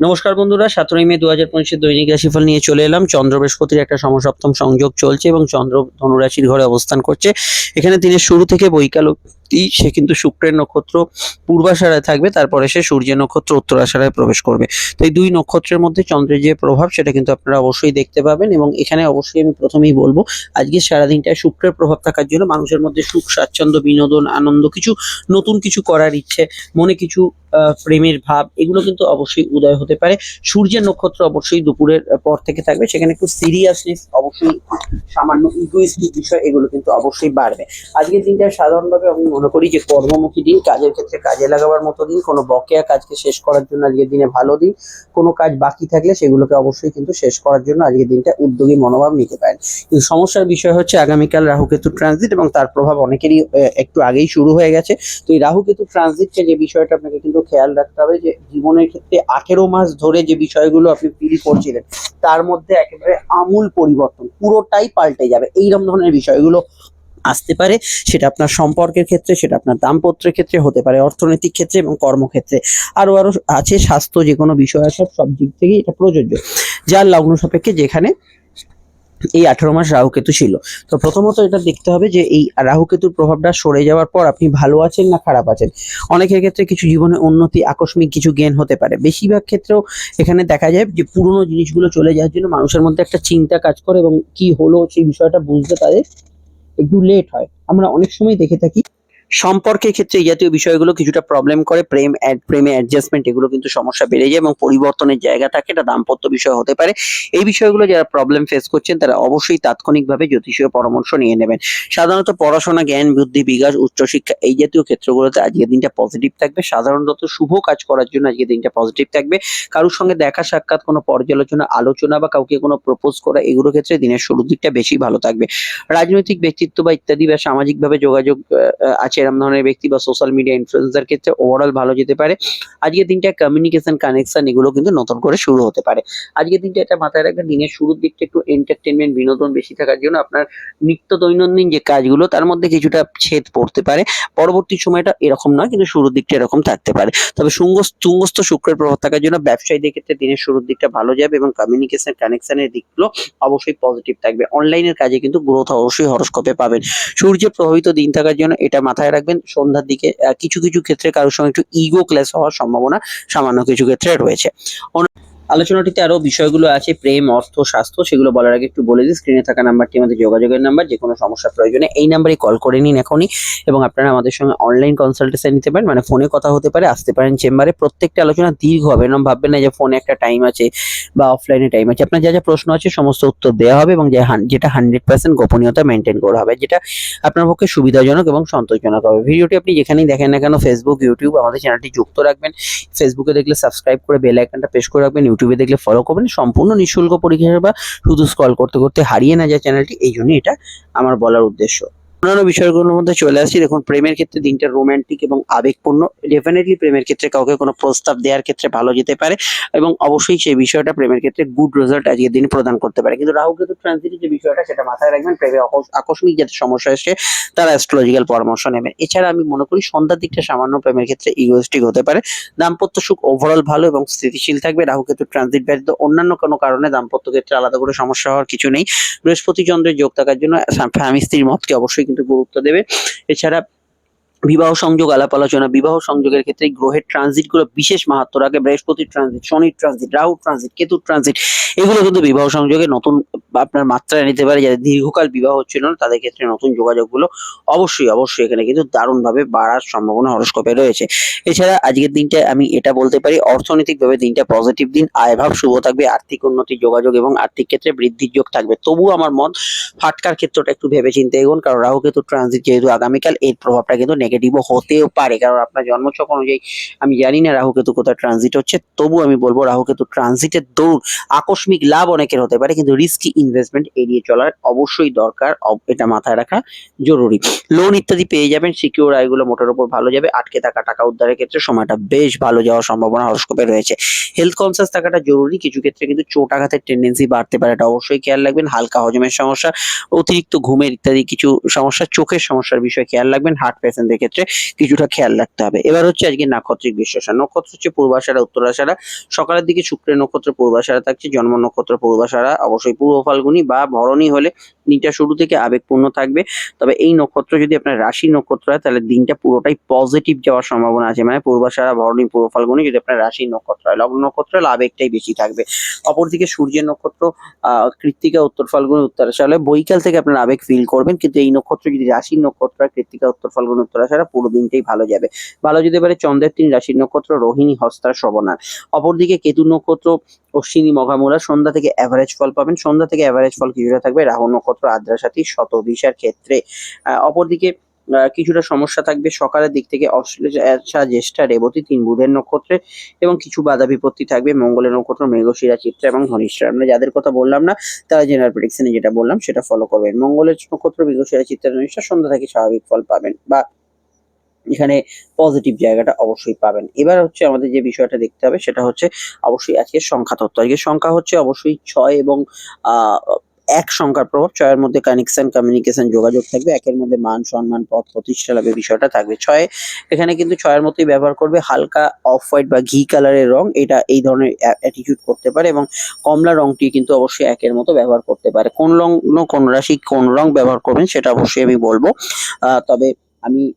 নমস্কার বন্ধুরা, সতেরোই মে দু হাজার পঁচিশের দৈনিক রাশিফল নিয়ে চলে এলাম। চন্দ্র বৃহস্পতির একটা সমসপ্তম সংযোগ চলছে এবং চন্দ্র ধনুরাশির ঘরে অবস্থান করছে। এখানে দিনের শুরু থেকে বৈকাল অবধি সে কিন্তু শুক্রের নক্ষত্র পূর্বাশারায় থাকবে, তারপরে সে সূর্যের নক্ষত্র উত্তরাশারায় প্রবেশ করবে। তো এই দুই নক্ষত্রের মধ্যে চন্দ্রের যে প্রভাব, সেটা কিন্তু আপনারা অবশ্যই দেখতে পাবেন এবং এখানে অবশ্যই আমি প্রথমেই বলব, আজকে সারাদিনটায় শুক্রের প্রভাব থাকার জন্য মানুষের মধ্যে সুখ, স্বাচ্ছন্দ্য, বিনোদন, আনন্দ, কিছু নতুন কিছু করার ইচ্ছে, মনে কিছু প্রেমের ভাব, এগুলো কিন্তু অবশ্যই উদয় হতে পারে। সূর্যের নক্ষত্র অবশ্যই দুপুরের পর থেকে থাকবে, সেখানে একটু সিরিয়াসনেস অবশ্যই সামান্য ইগোইস্টিক বিষয়, এগুলো কিন্তু অবশ্যই বাড়বে। আজকের দিনটা সাধারণভাবে আমি মনে করি যে কর্মমুখী দিন, কাজের ক্ষেত্রে কাজে লাগাবার মতো দিন, কোনো বকেয়া কাজকে শেষ করার জন্য আজকের দিনে ভালো দিন, কোনো কাজ বাকি থাকলে সেগুলোকে অবশ্যই কিন্তু শেষ করার জন্য আজকের দিনটা উদ্যোগী মনোভাব নিতে পারেন। কিন্তু সমস্যার বিষয় হচ্ছে আগামীকাল রাহুকেতু ট্রানজিট এবং তার প্রভাব অনেকেরই একটু আগেই শুরু হয়ে গেছে। তো এই রাহুকেতু ট্রানজিটকে যে বিষয়টা আপনাকে কিন্তু খেয়াল রাখতে হবে যে জীবনের ক্ষেত্রে আঠেরো মাস ধরে যে বিষয়গুলো আপনি ফিল করছিলেন, তার মধ্যে একেবারে আমূল পরিবর্তন পুরোটাই পাল্টে যাবে। এইরকম ধরনের বিষয়গুলো আসতে পারে, সেটা আপনার সম্পর্কের ক্ষেত্রে, সেটা আপনার দাম্পত্যের ক্ষেত্রে হতে পারে, অর্থনৈতিক ক্ষেত্রে এবং কর্মক্ষেত্রে। আরও আরও আছে স্বাস্থ্য যে কোনো বিষয় আছে, সব দিক থেকেই এটা প্রযোজ্য। যার লগ্ন সাপেক্ষে যেখানে এই আঠারো মাস রাহুকেতু ছিল। তো প্রথমত এটা দেখতে হবে যে এই রাহুকেতুর প্রভাবটা সরে যাওয়ার পর আপনি ভালো আছেন না খারাপ আছেন? অনেকের ক্ষেত্রে কিছু জীবনে উন্নতি, আকস্মিক কিছু জ্ঞান হতে পারে। বেশিরভাগ ক্ষেত্রেও এখানে দেখা যায় যে পুরনো জিনিসগুলো চলে যাওয়ার জন্য মানুষের মধ্যে একটা চিন্তা কাজ করে এবং কি হলো সেই বিষয়টা বুঝতে তাদের একটু লেট হয়। আমরা অনেক সময় দেখে থাকি। সম্পর্কের ক্ষেত্রে এই জাতীয় বিষয়গুলো কিছুটা প্রবলেম করে, প্রেম প্রেমে অ্যাডজাস্টমেন্ট এগুলো কিন্তু সমস্যা বেড়ে যায় এবং পরিবর্তনের জায়গা থাকে, এটা দাম্পত্য বিষয় হতে পারে। এই বিষয়গুলো যারা প্রবলেম ফেস করছেন, তারা অবশ্যই তাৎক্ষণিকভাবে জ্যোতিষীয় পরামর্শ নিয়ে নেবেন। সাধারণত পড়াশোনা, জ্ঞান, বুদ্ধি, বিকাশ, উচ্চশিক্ষা এই জাতীয় ক্ষেত্রগুলোতে আজকের দিনটা পজিটিভ থাকবে। সাধারণত শুভ কাজ করার জন্য আজকের দিনটা পজিটিভ থাকবে। কারোর সঙ্গে দেখা, সাক্ষাৎ, কোনো পর্যালোচনা, আলোচনা বা কাউকে কোনো প্রপোজ করা এগুলোর ক্ষেত্রে দিনের শুরুর দিকটা বেশি ভালো থাকবে। রাজনৈতিক ব্যক্তিত্ব বা ইত্যাদি বা সামাজিকভাবে যোগাযোগ আছে এরকম ধরনের ব্যক্তি বা সোশ্যাল মিডিয়া ইনফ্লুয়েন্সার ক্ষেত্রে ওভারঅল ভালো যেতে পারে। আজকের দিনটা কমিউনিকেশন কানেকশন এগুলো কিন্তু নতুন করে শুরু হতে পারে। আজকের দিনটা এটা মাথায় রাখবেন, দিনের শুরুর দিকটা একটু এন্টারটেনমেন্ট বিনোদন বেশি থাকার জন্য আপনার নিত্য দৈনন্দিন যে কাজগুলো, তার মধ্যে কিছুটা ছেদ পড়তে পারে। পরবর্তী সময়টা এরকম নয়, কিন্তু শুরুর দিকটা এরকম থাকতে পারে। তবে শুঙ্গস, তুঙ্গস্থ শুক্রের প্রভাব থাকার জন্য ব্যবসায়ীদের ক্ষেত্রে দিনের শুরুর দিকটা ভালো যাবে এবং কমিউনিকেশন কানেকশনের দিকগুলো অবশ্যই পজিটিভ থাকবে। অনলাইনের কাজে কিন্তু গ্রোথ অবশ্যই হরস্কোপে পাবেন। সূর্যের প্রভাবিত দিন থাকার জন্য এটা মাথায় রাখবেন। সন্ধ্যার দিকে কিছু কিছু ক্ষেত্রে কারোর সঙ্গে একটু ইগো ক্লাস হওয়ার সম্ভাবনা সামান্য কিছু ক্ষেত্রে রয়েছে। আলোচনাটিতে আরও বিষয়গুলো আছে, প্রেম, অর্থ, স্বাস্থ্য, সেগুলো বলার আগে একটু বলে দিই। স্ক্রিনে থাকা নাম্বারটি আমাদের যোগাযোগের নাম্বার যে কোনো সমস্যার প্রয়োজনে এই নাম্বারে কল করে নিন এখনই। এবং আপনারা আমাদের সঙ্গে অনলাইন কনসালটেশন নিতে পারেন মানে ফোনে কথা হতে পারে, আসতে পারেন চেম্বারে। প্রত্যেকটা আলোচনা দীর্ঘ হবে, এরকম ভাববেন না যে ফোনে একটা টাইম আছে বা অফলাইনে টাইম আছে। আপনার যা যা প্রশ্ন আছে, সমস্ত উত্তর দেওয়া হবে এবং যেটা হান্ড্রেড পার্সেন্ট গোপনীয়তা মেনটেন করা হবে, যেটা আপনার পক্ষে সুবিধাজনক এবং সন্তোষজনক হবে। ভিডিওটি আপনি যেখানেই দেখেন না কেন ফেসবুক ইউটিউব আমাদের চ্যানেলটি যুক্ত রাখবেন। ফেসবুকে দেখলে সাবস্ক্রাইব করে বেল আইকনটা প্রেস করে রাখবেন ইউটিউবে দেখলে ফলো করবেন। সম্পূর্ণ নিঃশুল্ক পরীক্ষা বা শুধু স্ক্রল করতে করতে হারিয়ে না যায় চ্যানেলটি এই জন্যই এটা আমার বলার উদ্দেশ্য। অন্যান্য বিষয়গুলোর মধ্যে চলে আসছি। দেখুন, প্রেমের ক্ষেত্রে দিনটা রোমান্টিক এবং আবেগপূর্ণ। ডেফিনেটলি প্রেমের ক্ষেত্রে কাউকে কোনো প্রস্তাব দেওয়ার ক্ষেত্রে ভালো যেতে পারে এবং অবশ্যই সেই বিষয়টা প্রেমের ক্ষেত্রে গুড রেজাল্ট আজকের দিন প্রদান করতে পারে। কিন্তু রাহু কেতু ট্রানজিটের যে বিষয়টা, সেটা মাথায় রাখবেন প্রেমে আকস্মিক যাতে সমস্যা এসে তারা অ্যাস্ট্রোলজিক্যাল পরামর্শ নেবেন। এছাড়া আমি মনে করি সন্ধ্যার দিকটা সামান্য প্রেমের ক্ষেত্রে ইগোস্টিক হতে পারে। দাম্পত্য সুখ ওভারঅল ভালো এবং স্থিতিশীল থাকবে। রাহু কেতু ট্রানজিট ব্যতীত অন্যান্য কোনো কারণে দাম্পত্য ক্ষেত্রে আলাদা করে সমস্যা হওয়ার কিছু নেই। বৃহস্পতি চন্দ্রের যোগ থাকার জন্য স্বামী স্ত্রীর মতকে অবশ্যই কিন্তু গুরুত্ব দেবে। এছাড়া বিবাহ সংযোগ, আলাপ আলোচনা, বিবাহ সংযোগের ক্ষেত্রে গ্রহের ট্রানজিটগুলো বিশেষ মাহাত্ম রাখে, বৃহস্পতির ট্রানজিট শনির ট্রানজিট রাহু ট্রানজিট কেতুর ট্রানজিট এগুলো কিন্তু বিবাহ সংযোগে নতুন আপনার মাত্রা নিতে পারে। যাদের দীর্ঘকাল বিবাহ হচ্ছিল না, তাদের ক্ষেত্রে নতুন যোগাযোগগুলো অবশ্যই অবশ্যই এখানে কিন্তু দারুণভাবে বাড়ার সম্ভাবনা হরস্কোপে রয়েছে। এছাড়া আজকের দিনটা আমি এটা বলতে পারি, অর্থনৈতিকভাবে দিনটা পজিটিভ দিন, আয়ভাব শুভ থাকবে, আর্থিক উন্নতি যোগাযোগ এবং আর্থিক ক্ষেত্রে বৃদ্ধির যোগ থাকবে। তবুও আমার মত ফাটকার ক্ষেত্রটা একটু ভেবে চিন্তে এগোন, কারণ রাহু কেতু ট্রানজিট যেহেতু আগামীকাল, এর প্রভাবটা কিন্তু নেগেটিভও হতেও পারে। কারণ আপনার জন্মছক অনুযায়ী আমি জানি না রাহু কেতু কোথায় ট্রানজিট হচ্ছে তবু আমি বলব রাহু কেতু ট্রানজিটের দৌড় আকস্মিক লাভ অনেকের হতে পারে, কিন্তু রিস্কি ইনভেস্টমেন্ট এড়িয়ে চলার অবশ্যই দরকার এটা মাথায় রাখা জরুরি। লোন ইত্যাদি পেয়ে যাবেন সিকিউর আয়গুলো মোটের উপর ভালো যাবে, আটকে থাকা টাকা উদ্ধারের ক্ষেত্রে সময়টা বেশ ভালো যাওয়ার সম্ভাবনা হরস্কোপে রয়েছে। হেলথ কনসিয়াস থাকাটা জরুরি, কিছু ক্ষেত্রে কিন্তু চোট আঘাতের টেন্ডেন্সি বাড়তে পারে, এটা অবশ্যই খেয়াল রাখবেন। হালকা হজমের সমস্যা, অতিরিক্ত ঘুমের ইত্যাদি কিছু সমস্যা, চোখের সমস্যার বিষয়ে খেয়াল রাখবেন হার্ট পেশেন্টদের ক্ষেত্রে কিছুটা খেয়াল রাখতে হবে। এবার হচ্ছে আজকে নাক্ষত্রিক বিশ্লেষণ। নক্ষত্র হচ্ছে পূর্বাশারা, উত্তরাশারা। সকালের দিকে শুক্রের নক্ষত্র পূর্বাশারা থাকছে, জন্ম নক্ষত্র পূর্বাশারা। অবশ্যই পূর্ব ফাল্গুনি বা ভরণী হলে দিনটা শুরু থেকে আবেগপূর্ণ থাকবে। তবে এই নক্ষত্র যদি আপনার রাশি নক্ষত্র হয়, তাহলে দিনটা পুরোটাই পজিটিভ যাওয়ার সম্ভাবনা আছে। মানে পূর্বাশারা, ভরণী, পূর্ব ফাল্গুনি যদি আপনার রাশি নক্ষত্র হয়, লগ্ন নক্ষত্র হলে আবেগটাই বেশি থাকবে। অপরদিকে সূর্যের নক্ষত্র কৃত্তিকা, উত্তর ফাল্গুনি উত্তরাশা হলে বৈকাল থেকে আপনার আবেগ ফিল করবেন। কিন্তু এই নক্ষত্র যদি রাশির নক্ষত্র হয়, কৃত্তিকা, উত্তর ফাল্গুনি উত্তরাশারা পুরো দিনটাই ভালো যাবে। ভালো যেতে পারে চন্দ্রের তিন রাশির নক্ষত্র, রোহিণী, হস্তা শ্রবণা অপরদিকে কেতু নক্ষত্র, অশ্বিনী, মঘামূলা, সন্ধ্যা থেকে অ্যাভারেজ ফল পাবেন। সন্ধ্যা থেকে অ্যাভারেজ ফল কিছুটা থাকবে রাহু নক্ষত্র আদ্রাসাথী শতবিশার ক্ষেত্রে। অপরদিকে কিছুটা সমস্যা থাকবে সকালের দিক থেকে অশ্লেষা জ্যেষ্ঠা, রেবতী, তিন বুধের নক্ষত্রে এবং কিছু বাধা বিপত্তি থাকবে। মঙ্গলের নক্ষত্র মৃগশিরা চিত্রা এবং ধনিষ্ঠা। আমরা যাদের কথা বললাম না, তারা জেনারেল প্রেডিকশনে যেটা বললাম, সেটা ফলো করবেন। মঙ্গলের নক্ষত্র মৃগশিরা চিত্রা, ধনিষ্ঠা, সন্ধ্যা থেকে স্বাভাবিক ফল পাবেন বা এখানে পজিটিভ জায়গাটা অবশ্যই পাবেন। এবার হচ্ছে আমাদের যে বিষয়টা দেখতে হবে, সেটা হচ্ছে অবশ্যই আজকের সংখ্যা তত্ত্ব আজকের সংখ্যা হচ্ছে অবশ্যই ছয় এবং এক সংখ্যার প্রভাব। ছয়ের মধ্যে কানেকশন কমিউনিকেশন যোগাযোগ থাকবে। একের মধ্যে মান, সম্মান, পথ, প্রতিষ্ঠা লাভের বিষয়টা থাকবে ছয়। এখানে কিন্তু ছয়ের মতোই ব্যবহার করবে। হালকা অফ হোয়াইট বা ঘি কালারের রং, এটা এই ধরনের অ্যাটিটিউড করতে পারে এবং কমলা রংটি কিন্তু অবশ্যই একের মতো ব্যবহার করতে পারে। কোন লগ্ন কোন রাশি কোন রং ব্যবহার করবেন, সেটা অবশ্যই আমি বলব। তবে আমি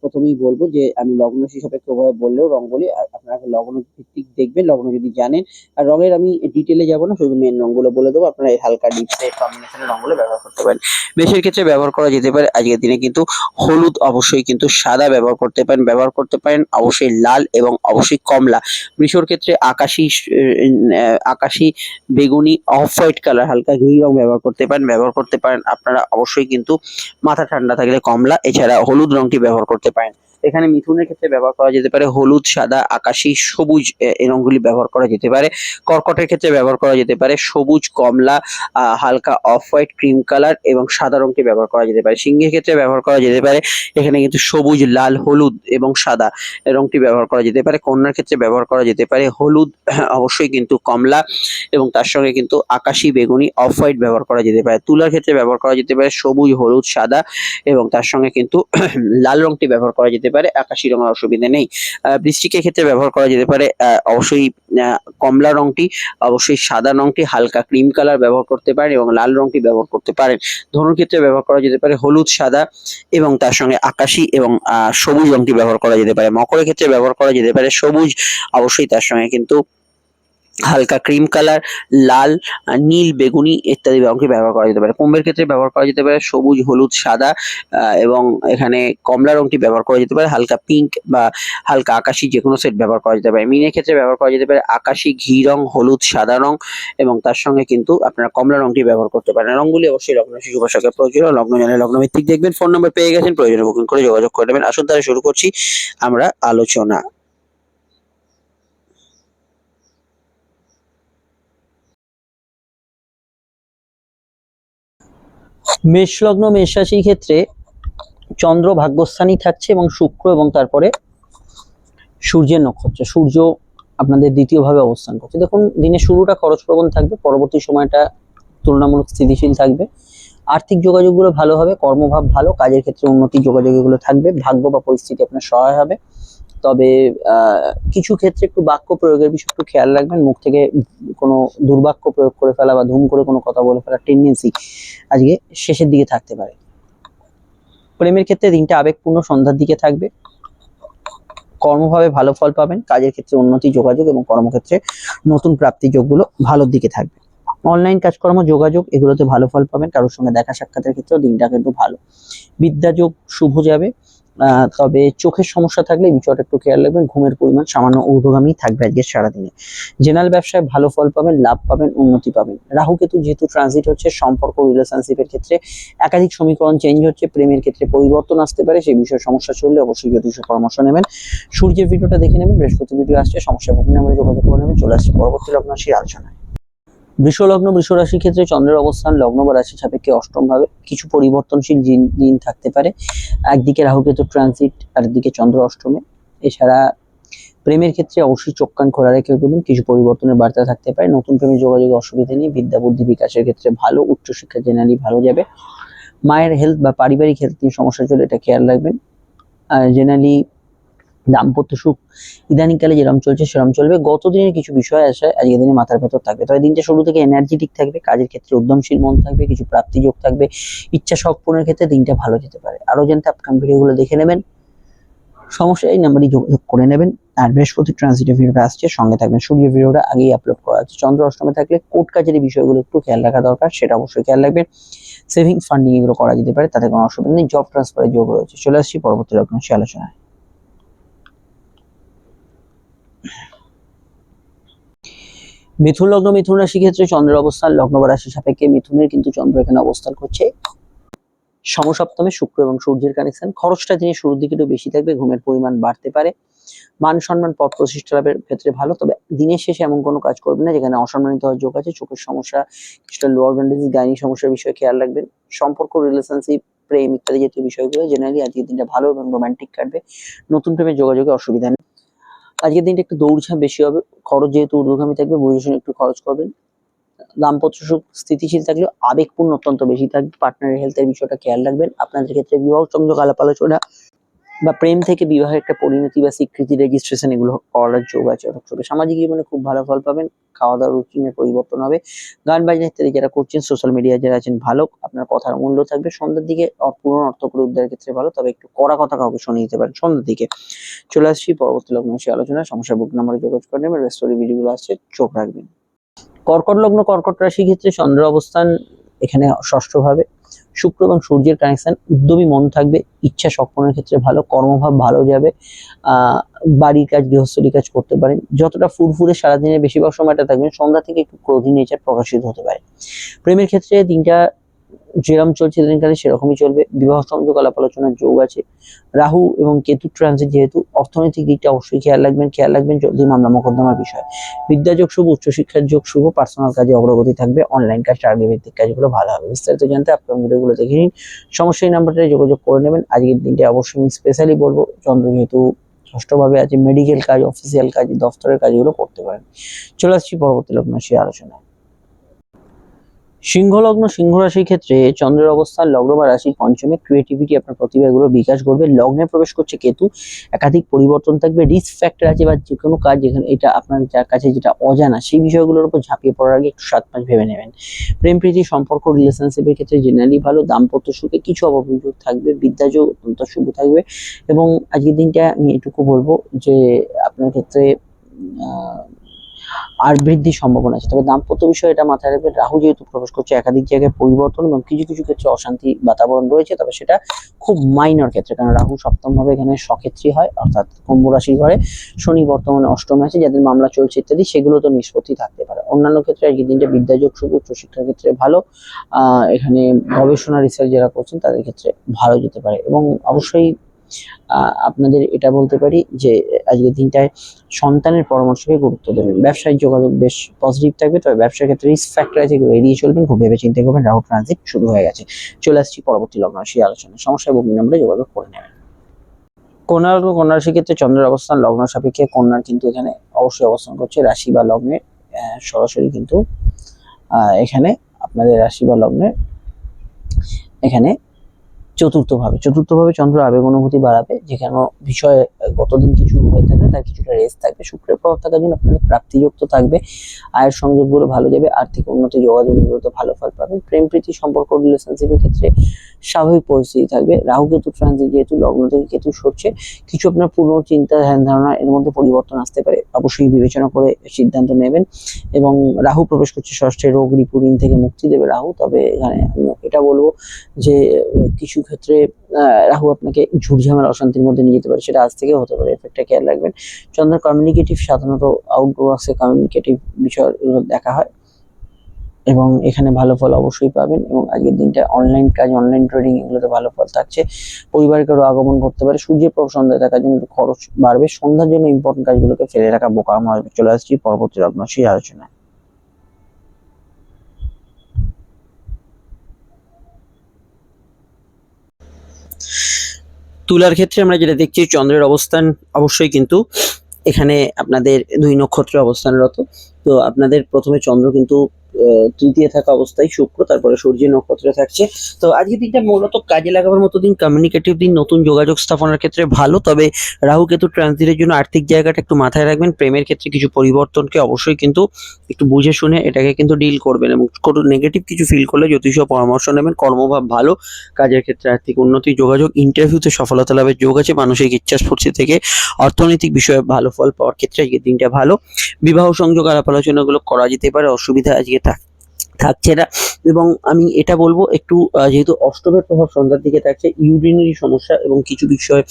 প্রথমেই বলব যে আমি লগ্ন সাপেক্ষভাবে বললেও রঙগুলি আ- আপনারা লগ্ন ভিত্তিক দেখবেন, লগ্ন যদি জানেন। আর রঙের আমি ডিটেলে যাব না, শুধু মেন রঙগুলো বলে দেবো, আপনারা এই হালকা ডিপ কম্বিনেশনের রঙগুলো ব্যবহার করতে পারেন। বেশের ক্ষেত্রে ব্যবহার করা যেতে পারে, আজকের দিনে কিন্তু হলুদ অবশ্যই কিন্তু সাদা ব্যবহার করতে পারেন, ব্যবহার করতে পারেন অবশ্যই লাল এবং অবশ্যই কমলা। বৃষর ক্ষেত্রে আকাশি আকাশি বেগুনি অফ হোয়াইট কালার হালকা ঘি রং ব্যবহার করতে পারেন, ব্যবহার করতে পারেন। আপনারা অবশ্যই কিন্তু মাথা ঠান্ডা থাকলে কমলা এছাড়া হলুদ রংটি ব্যবহার করতে পারেন। এখানে মিথুনের ক্ষেত্রে ব্যবহার করা যেতে পারে হলুদ সাদা আকাশি সবুজ এই রংগুলি ব্যবহার করা যেতে পারে কর্কটের ক্ষেত্রে ব্যবহার করা যেতে পারে সবুজ কমলা হালকা অফ হোয়াইট ক্রিম কালার এবং সাদা রংটি ব্যবহার করা যেতে পারে সিংহের ক্ষেত্রে ব্যবহার করা যেতে পারে এখানে কিন্তু সবুজ লাল হলুদ এবং সাদা রংটি ব্যবহার করা যেতে পারে কন্যার ক্ষেত্রে ব্যবহার করা যেতে পারে হলুদ অবশ্যই কিন্তু কমলা এবং তার সঙ্গে কিন্তু আকাশি বেগুনি অফ হোয়াইট ব্যবহার করা যেতে পারে তুলার ক্ষেত্রে ব্যবহার করা যেতে পারে সবুজ হলুদ সাদা এবং তার সঙ্গে কিন্তু লাল রংটি ব্যবহার করা যেতে পারে, আকাশি রঙের অসুবিধা নেই। বৃষ্টিকের ক্ষেত্রে ব্যবহার করা যেতে পারে অবশ্যই কমলা রংটি অবশ্যই সাদা রংটি হালকা ক্রিম কালার ব্যবহার করতে পারেন এবং লাল রংটি ব্যবহার করতে পারেন। ধনুর ক্ষেত্রে ব্যবহার করা যেতে পারে হলুদ, সাদা এবং তার সঙ্গে আকাশি এবং সবুজ রংটি ব্যবহার করা যেতে পারে। মকরের ক্ষেত্রে ব্যবহার করা যেতে পারে সবুজ, অবশ্যই তার সঙ্গে কিন্তু হালকা ক্রিম কালার লাল নীল, বেগুনি ইত্যাদি রঙকে ব্যবহার করা যেতে পারে। কুম্ভের ক্ষেত্রে ব্যবহার করা যেতে পারে সবুজ, হলুদ, সাদা এবং এখানে কমলা রংটি ব্যবহার করা যেতে পারে। হালকা পিঙ্ক বা হালকা আকাশি যে কোনো সেট ব্যবহার করা যেতে পারে। মিনের ক্ষেত্রে ব্যবহার করা যেতে পারে আকাশি, ঘি রং, হলুদ, সাদা রং এবং তার সঙ্গে কিন্তু আপনারা কমলা রংটি ব্যবহার করতে পারেন। রঙগুলি অবশ্যই লগ্ন শিশু পোশাকের প্রয়োজন। লগ্ন জানে লগ্ন ভিত্তিক দেখবেন। ফোন নাম্বার পেয়ে গেছেন। প্রয়োজনে বুকিং করে যোগাযোগ করে নেবেন। আসুন তাহলে শুরু করছি আমরা আলোচনা। মেষ লগ্ন মেষ রাশির ক্ষেত্রে চন্দ্র ভাগ্যস্থানই থাকছে এবং শুক্র এবং তারপরে সূর্যের নক্ষত্র। সূর্য আপনাদের দ্বিতীয়ভাবে অবস্থান করছে। দেখুন দিনের শুরুটা খরচপ্রবণ থাকবে, পরবর্তী সময়টা তুলনামূলক স্থিতিশীল থাকবে। আর্থিক যোগাযোগগুলো ভালো হবে, কর্মভাব ভালো, কাজের ক্ষেত্রে উন্নতি যোগাযোগ এগুলো থাকবে, ভাগ্য বা পরিস্থিতি আপনার সহায় হবে। তবে কিছু ক্ষেত্রে একটু বাক্য প্রয়োগের বিষয়ে একটু খেয়াল রাখবেন। মুখ থেকে কোনো দুর্বাক্য প্রয়োগ করে ফেলা বা ধুম করে কোনো কথা বলে ফেলার টেন্ডেন্সি আজকে শেষের দিকে থাকতে পারে। প্রেমের ক্ষেত্রে দিনটা আবেগপূর্ণ সন্ধ্যার দিকে থাকবে। কর্মভাবে ভালো ফল পাবেন, কাজের ক্ষেত্রে উন্নতি, যোগাযোগ এবং কর্মক্ষেত্রে নতুন প্রাপ্তি যোগগুলো ভালোর দিকে থাকবে। অনলাইন কাজকর্ম, যোগাযোগ এগুলোতে ভালো ফল পাবেন। কারোর সঙ্গে দেখা সাক্ষাতের ক্ষেত্রেও দিনটা কিন্তু ভালো। বিদ্যাযোগ শুভ যাবে। তবে চোখের সমস্যা থাকলে বিষয়টা একটু খেয়াল রাখবেন। ঘুমের পরিমাণ সামান্য ঊর্ধ্বগামী থাকবে আজকে সারাদিনে। জেনারেল ব্যবসায় ভালো ফল পাবেন, লাভ পাবেন, উন্নতি পাবেন। রাহু কেতু যেহেতু ট্রানজিট হচ্ছে, সম্পর্ক রিলেশনশিপের ক্ষেত্রে একাধিক সমীকরণ চেঞ্জ হচ্ছে, প্রেমের ক্ষেত্রে পরিবর্তন আসতে পারে, সেই বিষয়ে সমস্যা চললে অবশ্যই জ্যোতিষ পরামর্শ নেবেন। সূর্যের ভিডিওটা দেখে নেবেন বৃহস্পতি ভিডিও আসছে, সমস্যা ভোগী নামে যোগাযোগ করে নেবেন, চলে আসছে পরবর্তী লগ্ন রাশির আলোচনায়। বৃষ লগ্ন বৃষ রাশির ক্ষেত্রে চন্দ্রের অবস্থান লগ্ন বা রাশি সাপেক্ষে অষ্টম ভাবে কিছু পরিবর্তনশীল দিন থাকতে পারে। একদিকে রাহু কেতু ট্রানজিট আর দিকে চন্দ্র অষ্টমে। এছাড়া প্রেমের ক্ষেত্রে অবশ্যই চোখ কান খোলা রেখে দেবেন কিছু পরিবর্তনের বার্তা থাকতে পারে। নতুন প্রেমে যোগাযোগে অসুবিধা নেই। বিদ্যা, বুদ্ধি বিকাশের ক্ষেত্রে ভালো। উচ্চশিক্ষা জেনারেলি ভালো যাবে। মায়ের হেলথ বা পারিবারিক হেলথ নিয়ে সমস্যা চলে, এটা খেয়াল রাখবেন। জেনারেলি দাম্পত্য সুখ ইদানিংকালে যেরকম চলছে সেরকম চলবে। গত দিনের কিছু বিষয় আছে, আজকের দিনে মাথার ভেতর থাকবে। তবে দিনটা শুরু থেকে এনার্জেটিক থাকবে, কাজের ক্ষেত্রে উদ্যমশীল মন থাকবে, কিছু প্রাপ্তিযোগ থাকবে, ইচ্ছা শখ পূরণের ক্ষেত্রে দিনটা ভালো যেতে পারে। আরও জানতে আপকাম ভিডিওগুলো দেখে নেবেন। সমস্যা, এই নাম্বারই যোগাযোগ করে নেবেন। আর বৃহস্পতি ট্রানজিটের ভিডিওটা আসছে, সঙ্গে থাকবেন সূর্য ভিডিওটা আগেই আপলোড করা আছে। চন্দ্র অষ্টমে থাকলে কোর্ট কাজের বিষয়গুলো একটু খেয়াল রাখা দরকার, সেটা অবশ্যই খেয়াল রাখবেন। সেভিং ফান্ডিং এগুলো করা যেতে পারে, তাতে কোনো অসুবিধা নেই। জব ট্রান্সফারের যোগ রয়েছে। চলে আসছি পরবর্তী লগ্ন সে আলোচনায়। মিথুন লগ্ন, মিথুন রাশি ক্ষেত্রে চন্দ্রের অবস্থান, লগ্ন বা রাশি সাপেক্ষে মিথুনের কিন্তু চন্দ্র এখানে অবস্থান করছে। সমসপ্তমে শুক্র এবং সূর্যের কানেকশন খরচটা দিনে শুরুর দিকে একটু বেশি থাকবে, ঘুমের পরিমাণ বাড়তে পারে। মান সম্মান পদ প্রতিষ্ঠা লাভের ক্ষেত্রে ভালো। তবে দিনের শেষে এমন কোনো কাজ করবেন না, যেখানে অসম্মানিত হওয়ার যোগ আছে। চোখের সমস্যা, কিছুটা লোয়ার ব্যান্ডেজ গাইনি সমস্যার বিষয়ে খেয়াল রাখবেন। সম্পর্ক রিলেশনশিপ প্রেম ইত্যাদি জাতীয় বিষয়গুলো জেনারেলি আজকের দিনটা ভালো এবং রোমান্টিক কাটবে। নতুন প্রেমের যোগাযোগে অসুবিধা নেই। আজকের দিনটা একটু দৌড়ঝাঁপ বেশি হবে। খরচ যেহেতু ঊর্ধ্বগামী থাকবে বুঝে একটু খরচ করবেন। দাম্পত্য সুখ, স্থিতিশীল থাকলেও আবেগপূর্ণ অত্যন্ত বেশি থাকবে। পার্টনারের হেলথের বিষয়টা খেয়াল রাখবেন। আপনাদের ক্ষেত্রে বিবাহ সংযোগ আলাপ আলোচনা বা প্রেম থেকে বিবাহের একটা পরিণতি বা স্বীকৃতি রেজিস্ট্রেশন এগুলো করার যোগ আছে সামাজিক জীবনে খুব ভালো ফল পাবেন। খাওয়া দাওয়ার রুটিনের পরিবর্তন হবে। গান বাজনা ইত্যাদি যারা করছেন সোশ্যাল মিডিয়া যারা আছেন, ভালো, আপনার কথার মূল্য থাকবে। সন্ধ্যার দিকে পূর্ণ অর্থ করে উদ্ধারের ক্ষেত্রে ভালো, তবে একটু কড়া কথা কাউকে শুনে নিতে পারেন সন্ধ্যার দিকে। চলে আসছি পরবর্তী লগ্ন আলোচনা সমস্যা বুক নাম্বারে যোগাযোগ করে নেবেন রেস্টোরি ভিডিওগুলো আসছে, চোখ রাখবেন। কর্কট লগ্ন, কর্কট রাশি ক্ষেত্রে চন্দ্র অবস্থান এখানে ষষ্ঠ ভাবে শুক্র এবং সূর্যের কানেকশন উদ্যমী মন থাকবে, ইচ্ছা সম্পন্নের ক্ষেত্রে ভালো, কর্মভাব ভালো যাবে বাড়ির কাজ, গৃহস্থলী কাজ করতে পারেন। যতটা ফুরফুরে সারাদিনের বেশিরভাগ সময়টা থাকবেন, সন্ধ্যা থেকে একটু ক্রোধী নেচার প্রকাশিত হতে পারে। প্রেমের ক্ষেত্রে দিনটা যেরকম চলছে দিনকালে সেরকমই চলবে। বিবাহ সংযোগ আলাপ আলোচনার যোগ আছে। রাহু এবং কেতু ট্রানজিট যেহেতু, অর্থনৈতিক দিকটা অবশ্যই খেয়াল রাখবেন। খেয়াল রাখবেন জলদি মামলা মোকদ্দমার বিষয়। বিদ্যাযোগ শুভ উচ্চশিক্ষার যোগ শুভ পার্সোনাল কাজে অগ্রগতি থাকবে অনলাইন কাজ টার্গেট ভিত্তিক কাজগুলো ভালো হবে। বিস্তারিত জানতে আপনার ভিডিওগুলো দেখে নিন। সমস্যা এই নাম্বারটায় যোগাযোগ করে নেবেন। আজকের দিনটা অবশ্যই আমি স্পেশালি বলব, চন্দ্র যেহেতু ষষ্ঠভাবে আছে মেডিকেল কাজ অফিসিয়াল কাজ, দফতরের কাজগুলো করতে পারেন। চলে আসছি পরবর্তী সেই আলোচনায়। সিংহ লগ্ন সিংহ রাশির ক্ষেত্রে চন্দ্রের অবস্থান, লগ্ন বা রাশির পঞ্চমে ক্রিয়েটিভিটি আপনার প্রতিভাগুলো বিকাশ করবে লগ্নে প্রবেশ করছে কেতু, একাধিক পরিবর্তন থাকবে রিস্ক ফ্যাক্টর আছে বা যে কোনো কাজ যেখানে এটা আপনার যার কাছে যেটা অজানা, সেই বিষয়গুলোর উপর ঝাঁপিয়ে পড়ার আগে একটু সাত পাঁচ ভেবে নেবেন। প্রেম, প্রীতি, সম্পর্ক রিলেশনশিপের ক্ষেত্রে জেনারেলি ভালো, দাম্পত্য সুখে কিছু অভাবযোগ থাকবে, বিদ্যাযোগ অত্যন্ত শুভ থাকবে এবং আজকের দিনটা আমি এটুকু বলব যে আপনার ক্ষেত্রে আর বৃদ্ধির সম্ভাবনা আছে। তবে দাম্পত্য বিষয় এটা মাথায় রাখবে রাহু যেহেতু প্রবেশ করছে একাধিক জায়গায় পরিবর্তন এবং কিছু কিছু ক্ষেত্রে অশান্তি বাতাবরণ রয়েছে, তবে সেটা খুব মাইনর ক্ষেত্রে। কারণ রাহু সপ্তম ভাবে এখানে সক্ষেত্রী হয়, অর্থাৎ কুম্ভ রাশির ঘরে। শনি বর্তমানে অষ্টমে আছে, যাদের মামলা চলছে ইত্যাদি, সেগুলো তো নিষ্পত্তি থাকতে পারে। অন্যান্য ক্ষেত্রে আজকের দিনটা বিদ্যাযোগ, শুভ উচ্চশিক্ষার ক্ষেত্রে ভালো। এখানে গবেষণা রিসার্চ যারা করছেন, তাদের ক্ষেত্রে ভালো যেতে পারে। এবং অবশ্যই আপনাদের এটা বলতে পারি যে আজকের দিনটায় সন্তানের পরামর্শকে গুরুত্ব দেবেন। ব্যবসায়িক যোগাযোগ বেশ পজিটিভ থাকবে, তবে ব্যবসার ক্ষেত্রে রিস্ক ফ্যাক্টর আছে এড়িয়ে চলবেন। খুব ভেবে চিন্তা করবেন রাহু ট্রানজিট শুরু হয়ে গেছে। চলে আসছি পরবর্তী লগ্ন রাশি আলোচনা সমস্যা বুকিং নাম্বারে যোগাযোগ করে নেবেন। কন্যা কন্যা রাশির ক্ষেত্রে চন্দ্রের অবস্থান লগ্ন সাপেক্ষে কন্যার কিন্তু এখানে অবশ্যই অবস্থান করছে। রাশি বা লগ্নে সরাসরি কিন্তু এখানে আপনাদের রাশি বা লগ্নে এখানে চতুর্থ ভাবে চতুর্থ ভাবে চন্দ্র আবেগ অনুভূতি বাড়াবে, যেখানে বিষয়ে গতদিন কিছু হয়ে থাকলে তার কিছুটা রেস্ট থাকবে। শুক্রের প্রভাব থাকার জন্য আপনাদের প্রাপ্তিযুক্ত থাকবে, আয়ের সংযোগগুলো ভালো যাবে, আর্থিক উন্নতি, যোগাযোগ এগুলোতে ভালো ফল পাবেন প্রেম, প্রীতি, সম্পর্ক রিলেশনশিপের ক্ষেত্রে স্বাভাবিক পরিস্থিতি থাকবে। রাহু কেতু ট্রানজিট যেহেতু লগ্ন থেকে কেতু সরছে, কিছু আপনার পুরনো চিন্তা, ধ্যান ধারণা এর মধ্যে পরিবর্তন আসতে পারে। অবশ্যই বিবেচনা করে সিদ্ধান্ত নেবেন এবং রাহু প্রবেশ করছে ষষ্ঠে, রোগ রিপুরিন থেকে মুক্তি দেবে রাহু। তবে এখানে আমি এটা বলব যে, কিছু ক্ষেত্রে রাহু আপনাকে ঝুটঝামেলা অশান্তির মধ্যে নিয়ে যেতে পারে, সেটা আজ থেকেও হতে পারে এফেক্টটা খেয়াল রাখবেন। চন্দ্র কমিউনিকেটিভ সাধারণত আউটডোর্সে কমিউনিকেটিভ বিষয়গুলো দেখা হয় এবং এখানে ভালো ফল অবশ্যই পাবেন এবং আজকের দিনটা অনলাইন কাজ অনলাইন ট্রেডিং এগুলোতে ভালো ফল থাকছে। পরিবারের কারও আগমন ঘটতে পারে, সূর্যের প্রভাব সন্ধ্যায় থাকার জন্য খরচ বাড়বে, সন্ধ্যার জন্য ইম্পর্টেন্ট কাজগুলোকে ফেলে রাখা বোকা আমার চলে আসছি পরবর্তী লগ্ন সেই আলোচনায়। তুলার ক্ষেত্রে আমরা যেটা দেখছি, চন্দ্রের অবস্থান অবশ্যই কিন্তু এখানে আপনাদের দুই নক্ষত্রে অবস্থানরত। তো আপনাদের প্রথমে চন্দ্র কিন্তু তৃতীয় থাকা অবস্থায় শুক্র, তারপরে সূর্যের নক্ষত্রে থাকছে। তো আজকে দিনটা মূলত কাজে লাগাবার মতো দিন কমিউনিকেটিভ দিন, নতুন যোগাযোগ স্থাপনের ক্ষেত্রে ভালো। তবে রাহু কেতু ট্রানজিটের জন্য আর্থিক জায়গাটা একটু মাথায় রাখবেন। প্রেমের ক্ষেত্রে কিছু পরিবর্তনকে অবশ্যই কিন্তু একটু বুঝে শুনে এটাকে কিন্তু ডিল করবেন এবং কোনো নেগেটিভ কিছু ফিল করলে জ্যোতিষ পরামর্শ নেবেন। কর্মভাব ভালো, কাজের ক্ষেত্রে আর্থিক উন্নতি, যোগাযোগ ইন্টারভিউতে সফলতা লাভের যোগ আছে, মানসিক ইচ্ছা স্ফূর্তি থেকে অর্থনৈতিক বিষয়ে ভালো ফল পাওয়ার ক্ষেত্রে আজকে দিনটা ভালো। বিবাহ সংযোগ আলাপ আলোচনাগুলো করা যেতে পারে, অসুবিধা আজকে থাকছে না। এবং আমি এটা বলব, একটু যেহেতু অষ্টমের প্রভাব সন্ধ্যার দিকে থাকছে, ইউরিনারি সমস্যা এবং কিছু বিষয়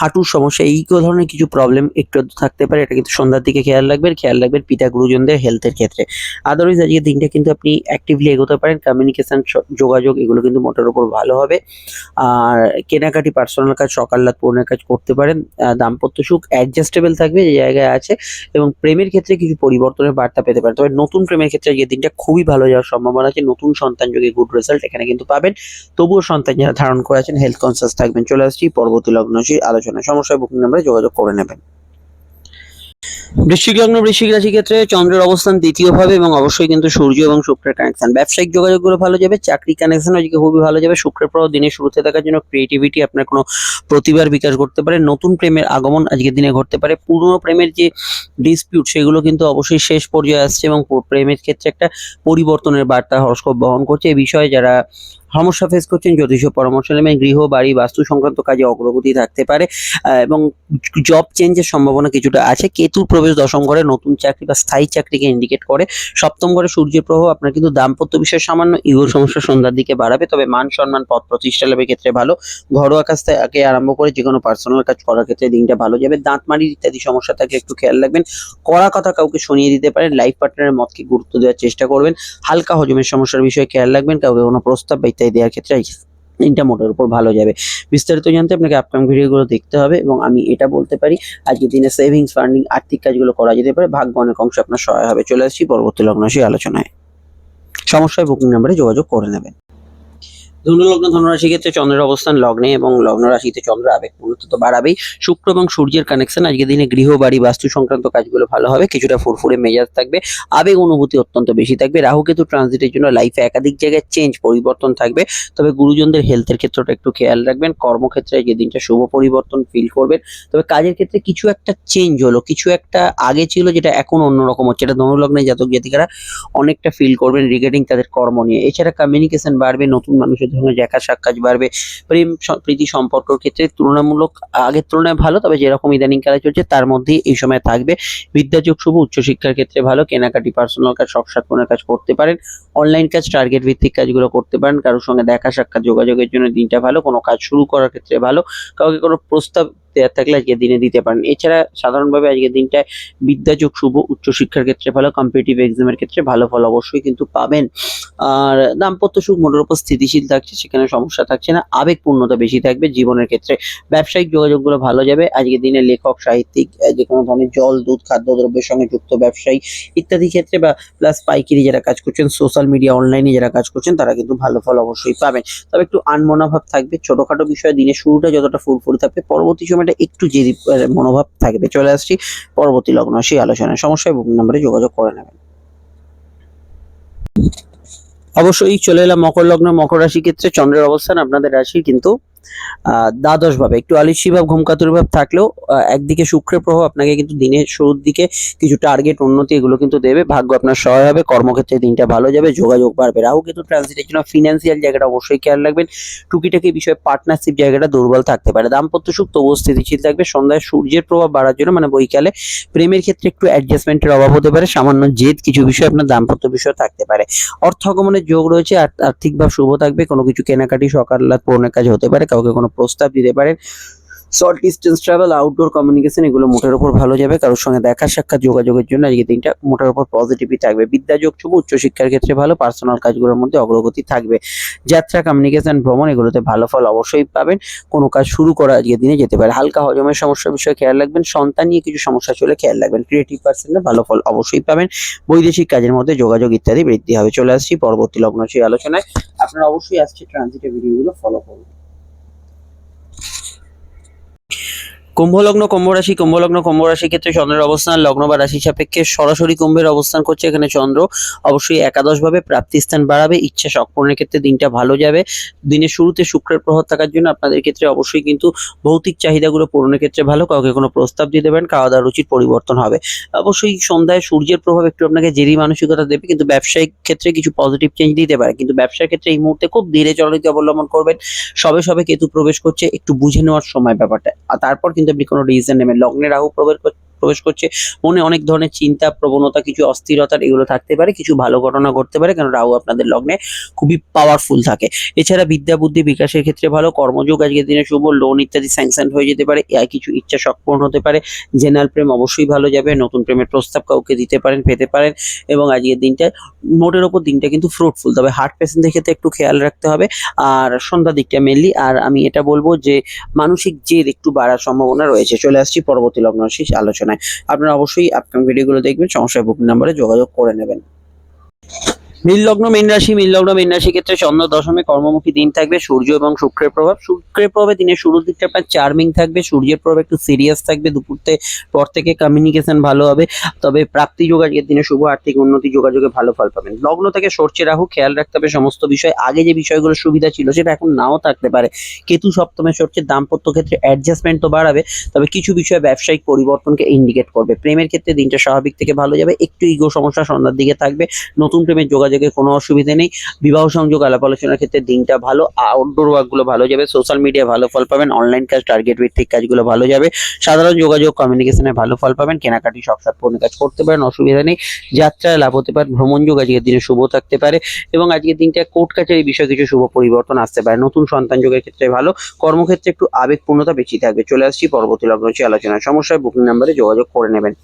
হাঁটুর সমস্যা, এই ধরনের কিছু প্রবলেম একটু থাকতে পারে। এটা কিন্তু সন্ধ্যার দিকে খেয়াল রাখবেন। খেয়াল রাখবেন পিতা গুরুজনদের হেলথের ক্ষেত্রে। আদারওয়াইজ আজকে দিনটা কিন্তু আপনি অ্যাক্টিভলি এগোতে পারেন। কমিউনিকেশন যোগাযোগ এগুলো কিন্তু মোটের উপর ভালো হবে। আর কেনাকাটি পার্সোনাল কাজ সকাল রাত পূর্ণের কাজ করতে পারেন। দাম্পত্য সুখ অ্যাডজাস্টেবল থাকবে যে জায়গায় আছে এবং প্রেমের ক্ষেত্রে কিছু পরিবর্তনের বার্তা পেতে পারেন। তবে নতুন প্রেমের ক্ষেত্রে আজকের দিনটা খুবই ভালো যাওয়ার সম্ভাবনা আছে। নতুন সন্তান যোগে গুড রেজাল্ট এখানে কিন্তু পাবেন। তবুও সন্তান যারা ধারণ করে আছেন হেলথ কনসিয়াস থাকবেন। চলে আসছি পরবর্তী লগ্নশীর আলোচনা সমস্যায় বুকিং নাম্বারে যোগাযোগ করে নেবেন। বৃশ্চিক লগ্ন বৃশ্চিক রাশি ক্ষেত্রে চন্দ্রের অবস্থান দ্বিতীয় ভাবে এবং অবশ্যই কিন্তু সূর্য এবং শুক্রের কানেকশন ব্যবসায়িক যোগাযোগগুলো ভালো যাবে, চাকরি কানেকশন আজকে খুবই ভালো যাবে। শুক্রের পর দিনের শুরুতে থাকার জন্য ক্রিয়েটিভিটি আপনার কোনো প্রতিভার বিকাশ ঘটতে পারে। নতুন প্রেমের আগমন আজকের দিনে ঘটতে পারে। পুরনো প্রেমের যে ডিসপিউট সেগুলো কিন্তু অবশ্যই শেষ পর্যায়ে আসছে এবং প্রেমের ক্ষেত্রে একটা পরিবর্তনের বার্তা হরস্কোপ বহন করছে। এই বিষয়ে যারা সমস্যা ফেস করছেন, জ্যোতিষ পরামর্শ নেবেন। গৃহ, বাড়ি, বাস্তু সংক্রান্ত কাজে অগ্রগতি থাকতে পারে। এবং জব চেঞ্জের সম্ভাবনা কিছুটা আছে। কেতুর প্রবেশ দশম ঘরে নতুন চাকরি বা স্থায়ী চাকরিকে ইন্ডিকেট করে। সপ্তম ঘরে সূর্যের প্রভাব, আপনার কিন্তু দাম্পত্য বিষয়ে সামান্য ইগো সমস্যা সন্ধ্যার দিকে বাড়াবে, তবে মান সম্মান, পদ প্রতিষ্ঠা লাভের ক্ষেত্রে ভালো। ঘরোয়া কাজ থেকে আরম্ভ করে যে কোনো পার্সোনাল কাজ করার ক্ষেত্রে দিনটা ভালো যাবে। দাঁত মাড়ির ইত্যাদি সমস্যা থাকলে একটু খেয়াল রাখবেন। কড়া কথা কাউকে শুনিয়ে দিতে পারেন লাইফ পার্টনারের মতকে গুরুত্ব দেওয়ার চেষ্টা করবেন। হালকা হজমের সমস্যার বিষয়ে খেয়াল রাখবেন, কাউকে কোনো প্রস্তাব বা ইত্যাদি দেওয়ার ক্ষেত্রে দিনটা মোটের উপর ভালো যাবে। বিস্তারিত জানতে আপনাকে আপকামিং ভিডিওগুলো দেখতে হবে এবং আমি এটা বলতে পারি আজকের দিনে সেভিংস ফান্ডিং আর্থিক কাজগুলো করা যেতে পারে, ভাগ্য অনেক অংশ আপনার সহায় হবে। চলে আসছি পরবর্তী লগ্ন সেই আলোচনায়। সমস্যায় বুকিং নাম্বারে যোগাযোগ করে নেবেন। ধনুলগ্ন ধনুরাশি ক্ষেত্রে চন্দ্রের অবস্থান লগ্নে এবং লগ্ন রাশিতে চন্দ্র আবেগ পূর্ণত্ব তো বাড়াবেই। শুক্র এবং সূর্যের কানেকশন আজকে দিনে গৃহ বাড়ি, বাস্তু সংক্রান্ত কাজগুলো ভালো হবে, কিছুটা ফুরফুরে মেজাজ থাকবে, আবেগ অনুভূতি অত্যন্ত বেশি থাকবে। রাহু কেতু ট্রানজিটের জন্য লাইফে একাধিক জায়গায় চেঞ্জ পরিবর্তন থাকবে। তবে গুরুজনদের হেলথের ক্ষেত্রটা একটু খেয়াল রাখবেন, কর্মক্ষেত্রে আজকে দিনটা শুভ পরিবর্তন ফিল করবেন। তবে কাজের ক্ষেত্রে কিছু একটা চেঞ্জ হলো, কিছু একটা আগে ছিল যেটা এখন অন্যরকম হচ্ছে। এটা ধনুলগ্নে জাতক জাতিকারা অনেকটা ফিল করবেন রিগার্ডিং তাদের কর্ম নিয়ে। এছাড়া কমিউনিকেশন বাড়বে, নতুন মানুষের সঙ্গে দেখা সাক্ষাৎ বাড়বে। প্রেম প্রীতি সম্পর্কের ক্ষেত্রে তুলনামূলক আগের তুলনায় ভালো, তবে যেরকম ইদানিং কালে চলছে তার মধ্যে এই সময় থাকবে। বিদ্যাযোগ শুভ, উচ্চশিক্ষার ক্ষেত্রে ভালো, কেনাকাটি পার্সোনাল কাজ, সব সাক্ষণের কাজ করতে পারেন। অনলাইন কাজ টার্গেট ভিত্তিক কাজগুলো করতে পারেন। কারোর সঙ্গে দেখা সাক্ষাৎ যোগাযোগের জন্য দিনটা ভালো, কোনো কাজ শুরু করার ক্ষেত্রে ভালো। কাউকে কোনো প্রস্তাব দেওয়ার থাকলে আজকে দিনে দিতে পারেন। এছাড়া সাধারণভাবে আজকের দিনটায় বিদ্যাযোগ শুভ উচ্চশিক্ষার ক্ষেত্রে ভালো কম্পিটিটিভ এক্সামের ক্ষেত্রে ভালো ফল অবশ্যই কিন্তু পাবেন। আর দাম্পত্য সুখ মোটের উপর স্থিতিশীল থাকছে, সেখানে সমস্যা থাকছে না, আবেগপূর্ণতা বেশি থাকবে, জীবনের ক্ষেত্রে ব্যবসায়িক যোগাযোগগুলো ভালো যাবে, আজকের দিনে লেখক, সাহিত্যিক যে কোনো ধরনের জল, দুধ খাদ্যদ্রব্যের সঙ্গে যুক্ত ব্যবসায়ী ইত্যাদি ক্ষেত্রে বা প্লাস পাইকারি যারা কাজ করছেন সোশ্যাল মিডিয়া অনলাইনে যারা কাজ করছেন, তারা কিন্তু ভালো ফল অবশ্যই পাবেন। তবে একটু আনমনাভাব থাকবে, ছোটখাটো বিষয়ে দিনের শুরুটা যতটা ফুরফুরে থাকবে, পরবর্তী সময়টা একটু জেদি মনোভাব থাকবে, চলে আসছি পরবর্তী লগ্ন, সেই আলোচনায়। সমস্যায় বুকিং নাম্বারে যোগাযোগ করে নেবেন। অবশ্যই চলে এলাম মকর লগ্ন, মকর রাশি ক্ষেত্রে চন্দ্রের অবস্থান, আপনাদের রাশি কিন্তু দ্বাদশ ভাবে। একটু আলিসি ভাব, ঘুমকাতুর ভাব থাকলেও একদিকে শুক্রের প্রভাব আপনাকে কিন্তু দিনের শুরুর দিকে কিছু টার্গেট উন্নতি এগুলো কিন্তু দেবে। ভাগ্য আপনার সহায় হবে, কর্মক্ষেত্রে দিনটা ভালো যাবে, যোগাযোগ বাড়বে। রাহু কিন্তু ট্রানজিটের জন্য ফিনান্সিয়াল জায়গাটা অবশ্যই খেয়াল রাখবেন। টুকিটাকি বিষয়ে পার্টনারশিপ জায়গাটা দুর্বল থাকতে পারে। দাম্পত্য সুখ তবুও স্থিতিশীল থাকবে। সন্ধ্যায় সূর্যের প্রভাব বাড়ার জন্য মানে বৈকালে প্রেমের ক্ষেত্রে একটু অ্যাডজাস্টমেন্টের অভাব হতে পারে। সামান্য জেদ কিছু বিষয় আপনার দাম্পত্য বিষয় থাকতে পারে। অর্থ আগমনের যোগ রয়েছে, আর আর্থিকভাব শুভ থাকবে, কোনো কিছু কেনাকাটি, সকাল রাত কাজ হতে পারে। কাউকে কোনো প্রস্তাব দিতে পারেন। Short distance travel outdoor communication এগুলো মোটের উপর ভালো যাবে। কারোর সঙ্গে দেখা সাক্ষাৎ যোগাযোগের জন্য আজকে দিনটা মোটের উপর পজিটিভই থাকবে। বিদ্যাযোগ শুভ উচ্চশিক্ষার ক্ষেত্রে ভালো পার্সোনাল কাজগুলোর মধ্যে অগ্রগতি থাকবে। যাত্রা কমিউনিকেশন ভ্রমণ এগুলোতে ভালো ফল অবশ্যই পাবেন। কোনো কাজ শুরু করা আজকের দিনে যেতে পারে। হালকা হজমের সমস্যার বিষয়ে খেয়াল রাখবেন। সন্তান নিয়ে কিছু সমস্যা চলে খেয়াল রাখবেন। ক্রিয়েটিভ পার্সনের ভালো ফল অবশ্যই পাবেন। বৈদেশিক কাজের মধ্যে যোগাযোগ ইত্যাদি বৃদ্ধি হবে। চলে আসছি পরবর্তী লগ্ন সেই আলোচনায়। আপনারা অবশ্যই আসছে ট্রানজিটের ভিডিওগুলো ফলো করুন। কুম্ভলগ্ন কুম্ভ রাশি কুম্ভলগ্ন কুম্ভ রাশির ক্ষেত্রে চন্দ্রের অবস্থান, লগ্ন বা রাশি সাপেক্ষে সরাসরি কুম্ভের অবস্থান করছে। এখানে চন্দ্র অবশ্যই একাদশ ভাবে প্রাপ্তি স্থান বাড়াবে। ইচ্ছা সম্পূর্ণের ক্ষেত্রে দিনটা ভালো যাবে। দিনের শুরুতে শুক্রের প্রভাব থাকার জন্য আপনাদের ক্ষেত্রে অবশ্যই কিন্তু ভৌতিক চাহিদাগুলো পূরণের ক্ষেত্রে ভালো। কাউকে কোনো প্রস্তাব দিয়ে দেবেন খাওয়া দাওয়ার রুচির পরিবর্তন হবে। অবশ্যই সন্ধ্যায় সূর্যের প্রভাব একটু আপনাকে জেরি মানসিকতা দেবে, কিন্তু ব্যবসায়িক ক্ষেত্রে কিছু পজিটিভ চেঞ্জ দিতে পারে। কিন্তু ব্যবসার ক্ষেত্রে এই মুহূর্তে খুব ধীরে চলনীতি অবলম্বন করবেন। সবে সবে কেতু প্রবেশ করছে, একটু বুঝে নেওয়ার সময় ব্যাপারটা। আর তারপর কিন্তু আপনি কোনো ডিসিশন নেবেন লগ্নে রাহু প্রবেশ কর- প্রবেশ করছে। মনে অনেক ধরনের চিন্তা, প্রবণতা, কিছু অস্থিরতার এগুলো থাকতে পারে, কিছু ভালো ঘটনা ঘটতে পারে কারণ রাহু আপনাদের লগ্নে খুবই পাওয়ারফুল থাকে। এছাড়া বিদ্যা, বুদ্ধি বিকাশের ক্ষেত্রে ভালো, কর্মযোগ আজকের দিনে শুভ লোন ইত্যাদি স্যাংশন হয়ে যেতে পারে কিছু ইচ্ছা সম্পূর্ণ হতে পারে জেনারেল প্রেম অবশ্যই ভালো যাবে, নতুন প্রেমের প্রস্তাব কাউকে দিতে পারেন, পেতে পারেন, এবং আজকের দিনটা মোটের ওপর দিনটা কিন্তু ফ্রুটফুল তবে হার্ট পেশেন্টদের ক্ষেত্রে একটু খেয়াল রাখতে হবে। আর সন্ধ্যা দিকটা মেনলি আর আমি এটা বলব যে, মানসিক জেদ একটু বাড়ার সম্ভাবনা রয়েছে। চলে আসছি পরবর্তী লগ্ন রাশির আলোচনায় আপনারা অবশ্যই আপকামিং ভিডিওগুলো দেখবেন। সমস্যায় বুকিং নাম্বারে যোগাযোগ করে নেবেন। নীল লগ্ন মীন রাশি মীন লগ্ন মীন রাশি ক্ষেত্রে চন্দ্র দশমে কর্মমুখী দিন থাকবে, সূর্য এবং শুক্রের প্রভাব। শুক্রের প্রভাবে দিনের শুরুর দিকটা আপনার চার্মিং থাকবে, সূর্যের প্রভাব একটু সিরিয়াস থাকবে, দুপুরতে পর থেকে কমিউনিকেশন ভালো হবে, তবে প্রাপ্তি যোগাযোগের দিনে শুভ, আর্থিক উন্নতি যোগাযোগে ভালো ফল পাবেন। লগ্ন থেকে সরছে রাহু, খেয়াল রাখতে হবে সমস্ত বিষয়। আগে যে বিষয়গুলো সুবিধা ছিল সেটা এখন নাও থাকতে পারে। কেতু সপ্তমে সরছে, দাম্পত্য ক্ষেত্রে অ্যাডজাস্টমেন্ট তো বাড়াবে, তবে কিছু বিষয়ে ব্যবসায়িক পরিবর্তনকে ইন্ডিকেট করবে। প্রেমের ক্ষেত্রে দিনটা স্বাভাবিক থেকে ভালো যাবে, একটু ইগো সমস্যা সন্ধ্যার দিকে থাকবে, নতুন প্রেমের যোগাযোগে কোনো অসুবিধা নেই। বিবাহ সংযোগ, আলাপ আলোচনার ক্ষেত্রে দিনটা ভালো আউটডোর ওয়ার্কগুলো ভালো যাবে সোশ্যাল মিডিয়া ভালো ফল পাবেন অনলাইন কাজ টার্গেট ভিত্তিক কাজগুলো ভালো যাবে, সাধারণ যোগাযোগ কমিউনিকেশনে ভালো ফল পাবেন, কেনাকাটি সব সাতপূর্ণ কাজ করতে পারেন, অসুবিধা নেই। যাত্রায় লাভ হতে পারে, ভ্রমণ যোগ আজকের দিনে শুভ থাকতে পারে এবং আজকের দিনটা কোর্ট কাছারি বিষয়ে কিছু শুভ পরিবর্তন আসতে পারে। নতুন সন্তান যোগের ক্ষেত্রে ভালো, কর্মক্ষেত্রে একটু আবেগপূর্ণতা বেশি থাকবে। চলে আসছি পরবর্তী লগ্ন আলোচনা সমস্যায় বুকিং নাম্বারে যোগাযোগ করে নেবেন।